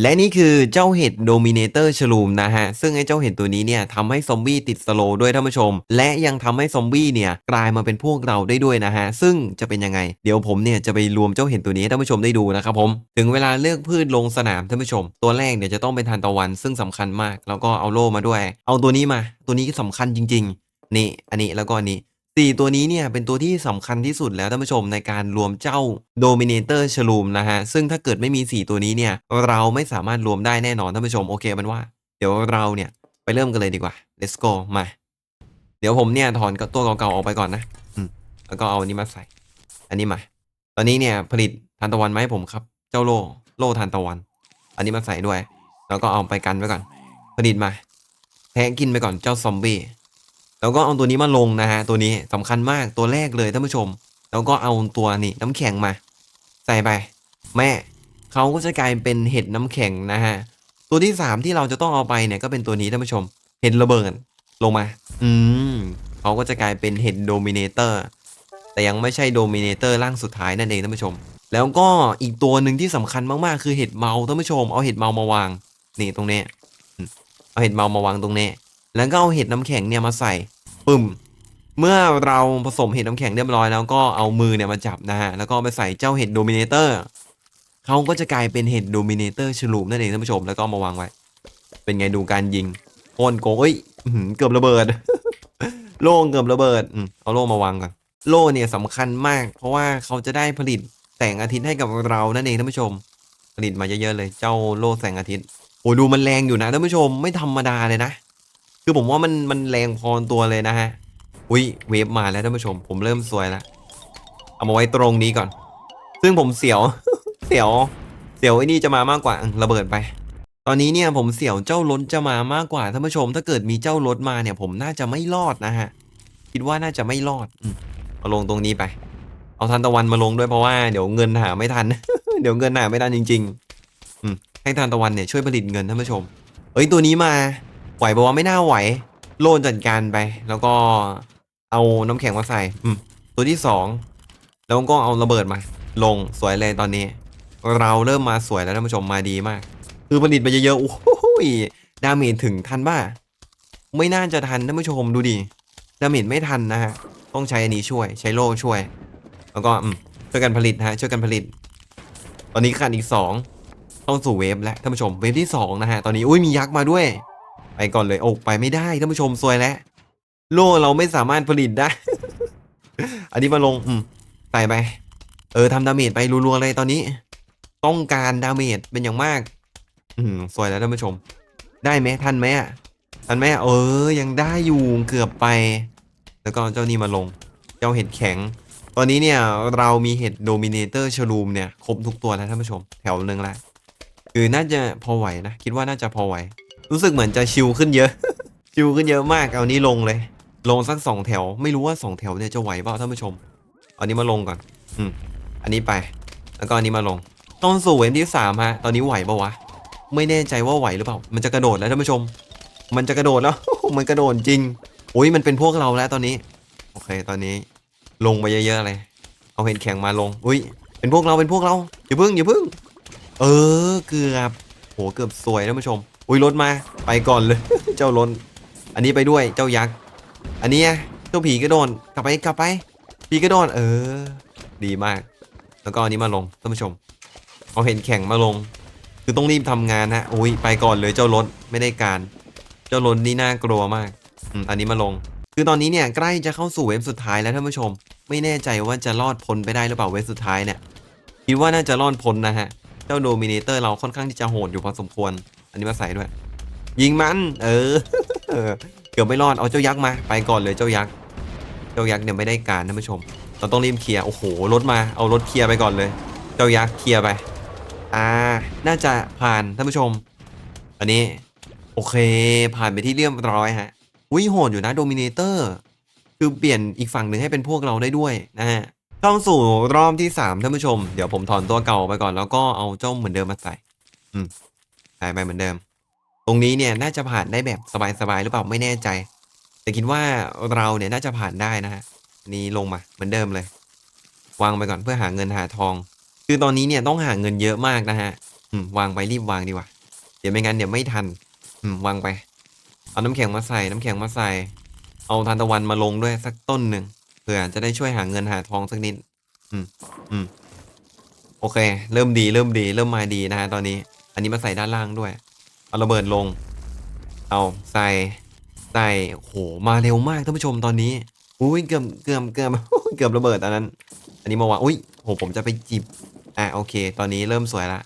และนี่คือเจ้าเห็ดโดมิเนเตอร์ชลูมนะฮะ ซึ่งไอ้เจ้าเห็ดตัวนี้เนี่ยทำให้ซอมบี้ติดสโลด้วยท่านผู้ชม และยังทำให้ซอมบี้เนี่ยกลายมาเป็นพวกเราได้ด้วยนะฮะ ซึ่งจะเป็นยังไง เดี๋ยวผมเนี่ยจะไปรวมเจ้าเห็ดตัวนี้ให้ท่านผู้ชมได้ดูนะครับผม ถึงเวลาเลือกพืชลงสนามท่านผู้ชม ตัวแรกเนี่ยจะต้องเป็นทานตะวัน ซึ่งสำคัญมาก แล้วก็เอาโล่มาด้วย เอาตัวนี้มา ตัวนี้สำคัญจริง ๆ นี่ อันนี้แล้วก็อันนี้ สี่ตัวนี้เนี่ยเป็นตัวที่สำคัญที่สุดแล้วท่านผู้ชมในการรวมเจ้า Dominator ชลูมนะฮะ ซึ่งถ้าเกิดไม่มี 4 ตัวนี้เนี่ยเราไม่สามารถรวมได้แน่นอนท่านผู้ชมโอเคมันว่า เดี๋ยวเราเนี่ยไปเริ่มกันเลยดีกว่า let's go มา เดี๋ยวผมเนี่ยถอนตัวเก่าๆออกไปก่อนนะอืมแล้วก็เอาอันนี้มาใส่ อันนี้มา ตอนนี้เนี่ยผลิตทานตะวันมาให้ผมครับ เจ้าโลโลทานตะวัน อันนี้มาใส่ด้วย แล้วก็เอาไปกันไว้ก่อน ผลิตมาแทะกินไปก่อนเจ้าซอมบี้ แล้วก็เอาตัวนี้มาลงนะฮะตัวนี้สำคัญมากตัวแรกเลยท่านผู้ชม แล้วก็เอาตัวนี่น้ำแข็งมา ใส่ไป แม่เขาก็จะกลายเป็นเห็ดน้ำแข็งนะฮะตัวที่สามที่เราจะต้องเอาไปเนี่ยก็เป็นตัวนี้ท่านผู้ชม เห็ดระเบิดลงมา อืมเขาก็จะกลายเป็นเห็ดโดมิเนเตอร์แต่ยังไม่ใช่โดมิเนเตอร์ร่างสุดท้ายนั่นเองท่านผู้ชม แล้วก็อีกตัวหนึ่งที่สำคัญมากๆคือเห็ดเมาท่านผู้ชม เอาเห็ดเมามาวาง นี่ตรงนี้ เอาเห็ดเมามาวางตรงนี้ แล้วก็เอาเห็ดน้ำแข็งเนี่ยมาใส่ปึ้มเมื่อเราผสมเห็ดน้ำแข็งเรียบร้อยแล้วก็เอามือเนี่ยมาจับนะฮะแล้วก็ไปใส่เจ้าเห็ดโดมิเนเตอร์เขาก็จะกลายเป็นเห็ดโดมิเนเตอร์ฉลูมนั่นเองท่านผู้ชมแล้วก็มาวางไว้ เป็นไงดูการยิงโอนโกเอ้ยเกือบระเบิด โล่เกือบระเบิดอเอาโล่มาวางก่อนโล่เนี่ยสำคัญมาก เพราะว่าเขาจะได้ผลิตแสงอาทิตย์ให้กับเรานั่นเองท่านผู้ชม ผลิตมาเยอะๆเลย เจ้าโล่แสงอาทิตย์โอ้ดูมันแรงอยู่นะท่านผู้ชมไม่ธรรมดาเลยนะ คือผมว่ามันมันแรงพอตัวเลยนะฮะ อุ้ยเวฟมาแล้วท่านผู้ชม ผมเริ่มสวยแล้วเอามาไว้ตรงนี้ก่อน ซึ่งผมเสียว เสียว เสียวไอ้นี่จะมามากกว่าระเบิดไป ตอนนี้เนี่ยผมเสียวเจ้ารถจะมามากกว่าท่านผู้ชม ถ้าเกิดมีเจ้ารถมาเนี่ย ผมน่าจะไม่รอดนะฮะ คิดว่าน่าจะไม่รอดมเอาลงตรงนี้ไป เอาทันตะวันมาลงด้วยเพราะว่าเดี๋ยวเงินหาไม่ทัน เดี๋ยวเงินหาไม่ทันจริง ๆ อืมให้ทันตะวันเนี่ยช่วยผลิตเงินท่านผู้ชม เอ้ยตัวนี้มา ไหวบอกว่าไม่น่าไหว โลนจัดการไป แล้วก็เอาน้ำแข็งมาใส่ตัวที่สองแล้วก็เอาระเบิดมา ลงสวยเลยตอนนี้ เราเริ่มมาสวยแล้วท่านผู้ชมมาดีมาก คือผลิตมาเยอะๆโอ้โหดาเมจถึงทันบ้าไม่น่าจะทันท่านผู้ชมดูดิดาเมจไม่ทันนะฮะต้องใช้อันนี้ช่วย ใช้โล่ช่วย แล้วก็ช่วยกันผลิตฮะช่วยกันผลิต ตอนนี้ขาดอีกสองต้องสู่เวฟแล้วท่านผู้ชมเวฟที่สองนะฮะตอนนี้อุ้ยมียักษ์มาด้วย ไปก่อนเลยโอ้ไปไม่ได้ท่านผู้ชมซวยแล้วโล่เราไม่สามารถผลิตได้ อันนี้มาลงอืมใส่ไป เออทำดาเมจไปรัวๆเลยตอนนี้ ต้องการดาเมจเป็นอย่างมาก อืมสวยแล้วท่านผู้ชม ได้ไหมทันไหมอะทันไหมเออ ยังได้อยู่เกือบไป แล้วก็เจ้านี่มาลง เจ้าเห็ดแข็ง ตอนนี้เนี่ยเรามีเห็ดโดมิเนเตอร์ชลูมเนี่ยครบทุกตัวแล้วท่านผู้ชม แถวหนึ่งล้วคือน่าจะพอไหวนะ คิดว่าน่าจะพอไหว รู้สึกเหมือนจะชิลขึ้นเยอะ ชิลขึ้นเยอะมากเอานี้ลงเลย ลงสักสองแถว ไม่รู้ว่าสองแถวเนี่ยจะไหวเปล่าท่านผู้ชมเอานี้มาลงก่อน อืม อันนี้ไป แล้วก็อันนี้มาลง ต้องสู่เวฟที่สามฮะ ตอนนี้ไหวปะวะ ไม่แน่ใจว่าไหวหรือเปล่า มันจะกระโดดแล้วท่านผู้ชม มันจะกระโดดแล้ว มันกระโดดจริง โอ้ย มันเป็นพวกเราแล้วตอนนี้ โอเค ตอนนี้ ลงไปเยอะๆเลย เอาเห็ดแข็งมาลง อุ้ย เป็นพวกเรา เป็นพวกเรา อย่าพึ่งอย่าพึ่ง เออ เกือบ โห เกือบสวยท่านผู้ชม อุ้ยรถมา ไปก่อนเลย เจ้าล้น อันนี้ไปด้วยเจ้ายักษ์ อันนี้อะเจ้าผีกระโดดกลับไปกลับไป ผีกระโดดเออ ดีมาก แล้วก็อันนี้มาลงท่านผู้ชม เอาเห็ดแข็งมาลง คือต้องรีบทำงานฮะอุ้ยไปก่อนเลยเจ้ารถไม่ได้การ เจ้ารถนี่น่ากลัวมากอันนี้มาลง คือตอนนี้เนี่ยใกล้จะเข้าสู่เวฟสุดท้ายแล้วท่านผู้ชม ไม่แน่ใจว่าจะรอดพ้นไปได้หรือเปล่าเวฟสุดท้ายเนี่ยคิดว่าน่าจะรอดพ้นนะฮะ เจ้าโดมิเนเตอร์เราค่อนข้างที่จะโหดอยู่พอสมควร อันนี้มาใส่ด้วย ยิงมัน เออ เกือบไม่รอด เอาเจ้ายักษ์มา ไปก่อนเลยเจ้ายักษ์ เจ้ายักษ์เนี่ยไม่ได้การท่านผู้ชม เราต้องรีบเคลียร์ โอ้โห รถมา เอารถเคลียร์ไปก่อนเลย เจ้ายักษ์เคลียร์ไป อ่า น่าจะผ่านท่านผู้ชม อันนี้ โอเค ผ่านไปที่เรียบร้อยฮะ อุ้ยโหดอยู่นะโดมิเนเตอร์ คือเปลี่ยนอีกฝั่งหนึ่งให้เป็นพวกเราได้ด้วยนะฮะเข้าสู่รอบที่สามท่านผู้ชม เดี๋ยวผมถอนตัวเก่าไปก่อนแล้วก็เอาเจ้าเหมือนเดิมมาใส่ อืม ใส่ไปเหมือนเดิม ตรงนี้เนี่ยน่าจะผ่านได้แบบสบายๆหรือเปล่าไม่แน่ใจ แต่คิดว่าเราเนี่ยน่าจะผ่านได้นะฮะนี่ลงมาเหมือนเดิมเลย วางไปก่อนเพื่อหาเงินหาทอง คือตอนนี้เนี่ยต้องหาเงินเยอะมากนะฮะวางไปรีบวางดีกว่า เดี๋ยวไม่งั้นเดี๋ยวไม่ทันวางไป เอาน้ำแข็งมาใส่น้ำแข็งมาใส่ เอาทานตะวันมาลงด้วยสักต้นหนึ่งเผื่อจะได้ช่วยหาเงินหาทองสักนิด อืมอืมโอเค เริ่มดีเริ่มดี เริ่มมาดีนะฮะตอนนี้ อันนี้มาใส่ด้านล่างด้วย เอาระเบิดลง เอาใส่ใส่โอ้โหมาเร็วมากท่านผู้ชมตอนนี้อุ้ยเกือบเกือบเกือบเกือบระเบิดอันนั้น อันนี้มาวางอุ้ยโหผมจะไปจิบอะโอเค ตอนนี้เริ่มสวยละ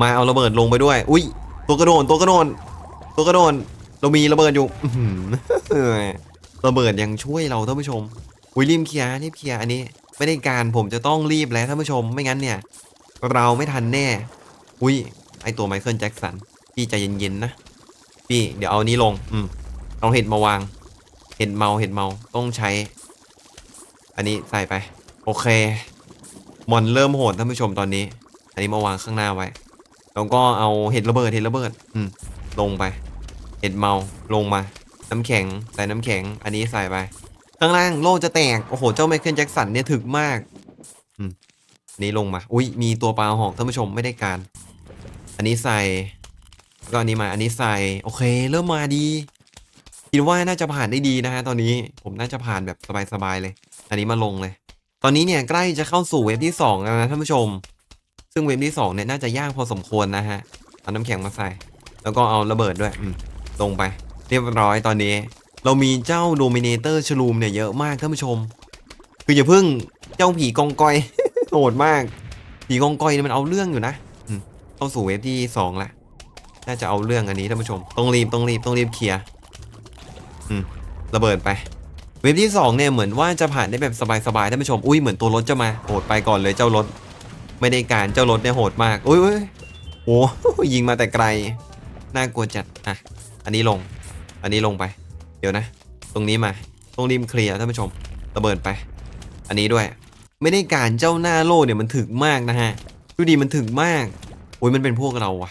มาเอาระเบิดลงไปด้วย อุ้ยตัวกระโดดตัวกระโดดตัวกระโดดเรามีระเบิดอยู่ระเบิดยังช่วยเราท่านผู้ชมอุ้ยรีบเคลียร์รีบเคลียร์อันนี้ไม่ได้การผมจะต้องรีบแล้วท่านผู้ชมไม่งั้นเนี่ย เราไม่ทันแน่ อุ้ย ไอตัวไมเคิลแจ็คสันพี่ใจเย็นๆนะพี่เดี๋ยวเอานี้ลง อืมเอาเห็ดมาวาง เห็ดเมาเห็ดเมาต้องใช้ อันนี้ใส่ไป โอเคมอนเริ่มโหดท่านผู้ชมตอนนี้ อันนี้มาวางข้างหน้าไว้แล้วก็เอาเห็ดระเบิดเห็ดระเบิด อืมลงไป เห็ดเมาลงมา น้ำแข็งใส่น้ำแข็ง อันนี้ใส่ไป ข้างล่างโล่จะแตกโอ้โหเจ้าไมเคิลแจ็คสันเนี่ยถึกมาก อืมอันนี้ลงมา อุ้ยมีตัวปลาหอกท่านผู้ชมไม่ได้การ อันนี้ใส่แล้วก็อันนี้มาอันนี้ใส่โอเค เริ่มมาดีคิดว่าน่าจะผ่านได้ดีนะฮะตอนนี้ผมน่าจะผ่านแบบสบายๆเลย อันนี้มาลงเลย ตอนนี้เนี่ยใกล้จะเข้าสู่เวฟที่สองแล้วนะท่านผู้ชม ซึ่งเวฟที่สองเนี่ยน่าจะยากพอสมควรนะฮะเอาน้ำแข็งมาใส่ แล้วก็เอาระเบิดด้วยลงไป เรียบร้อยตอนนี้ เรามีเจ้าโดมิเนเตอร์ชลูมเนี่ยเยอะมากท่านผู้ชม คืออย่าเพิ่งเจ้าผีกองกอยโหดมาก ผีกองกอยเนี่ยมันเอาเรื่องอยู่นะ เข้าสู่เวฟที่สองละน่าจะเอาเรื่องอันนี้ท่านผู้ชม ต้องรีบต้องรีบต้องรีบเคลียร์อืมระเบิดไป เวฟที่สองเนี่ยเหมือนว่าจะผ่านได้แบบสบายๆท่านผู้ชม อุ้ยเหมือนตัวรถจะมาโหดไปก่อนเลยเจ้ารถ ไม่ได้การเจ้ารถเนี่ยโหดมากอุ้ยโอ้ยิงมาแต่ไกล น่ากลัวจัดอะอันนี้ลง อันนี้ลงไป เดี๋ยวนะ ตรงนี้มาตรงริมเคลียร์ท่านผู้ชม ระเบิดไป อันนี้ด้วย ไม่ได้การเจ้าหน้าโล่เนี่ยมันถึกมากนะฮะดูดีมันถึกมาก อุ้ยมันเป็นพวกเราว่ะ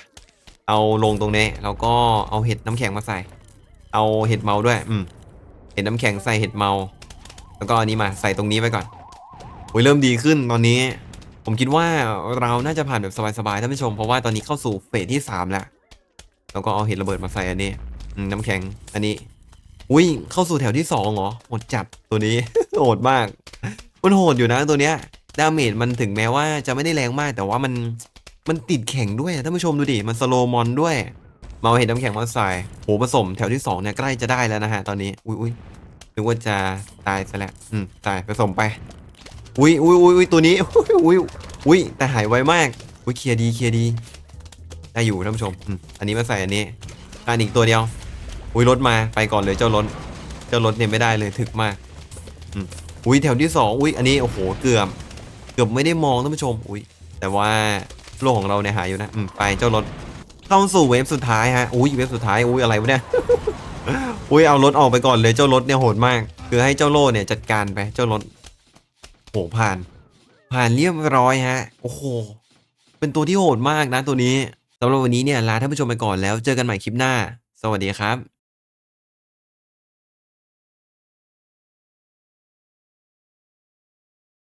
เอาลงตรงนี้แล้วก็เอาเห็ดน้ำแข็งมาใส่ เอาเห็ดเมาด้วย อืมเห็ดน้ำแข็งใส่เห็ดเมา แล้วก็อันนี้มาใส่ตรงนี้ไว้ก่อนอุ้ยเริ่มดีขึ้นตอนนี้ ผมคิดว่าเราน่าจะผ่านแบบสบายๆท่านผู้ชมเพราะว่าตอนนี้เข้าสู่เฟสที่สามแล้วแล้วก็เอาเห็ดระเบิดมาใส่อันนี้อืมน้ำแข็งอันนี้ อุ้ยเข้าสู่แถวที่สองเหรอโหดจัดตัวนี้โหดมาก มันโหดอยู่นะตัวเนี้ยดาเมจมันถึงแม้ว่าจะไม่ได้แรงมากแต่ว่ามัน มันติดแข็งด้วยอะท่านผู้ชมดูดิ มันสโลมอนด้วย มาเห็ดน้ำแข็งมาใส่โหผสมแถวที่สองเนี่ยใกล้จะได้แล้วนะฮะตอนนี้ อุ้ยอุ้ยนึกว่าจะตายซะแล้ว อืม ตายผสมไป อุ้ยอุ้ยอุ้ยอุ้ยตัวนี้ อุ้ยอุ้ยอุ้ยแต่หายไวมาก อุ้ยเคลียร์ดีเคลียร์ดี ได้อยู่ท่านผู้ชม อืม อันนี้มาใส่อันนี้การอีกตัวเดียว อุ้ยรถมา ไปก่อนเลยเจ้ารถ เจ้ารถเนี่ยไม่ได้เลยถึกมาก อืม อุ้ยแถวที่สองอุ้ย อันนี้โอ้โหเกือบ เกือบไม่ได้มองท่านผู้ชม อุ้ย แต่ว่า โลกของเราเนี่ยหายอยู่นะอืมไปเจ้ารถเข้าสู่เวฟสุดท้ายฮะอุ้ยเวฟสุดท้ายอุ้ยอะไรวะเนี่ยอุ้ยเอารถออกไปก่อนเลยเจ้ารถเนี่ยโหดมาก คือให้เจ้าโล่เนี่ยจัดการไปเจ้ารถโหผ่าน ผ่านเรียบร้อยฮะ โอ้โหเป็นตัวที่โหดมากนะตัวนี้สำหรับวันนี้เนี่ยลาท่านผู้ชมไปก่อนแล้วเจอกันใหม่คลิปหน้า สวัสดีครับ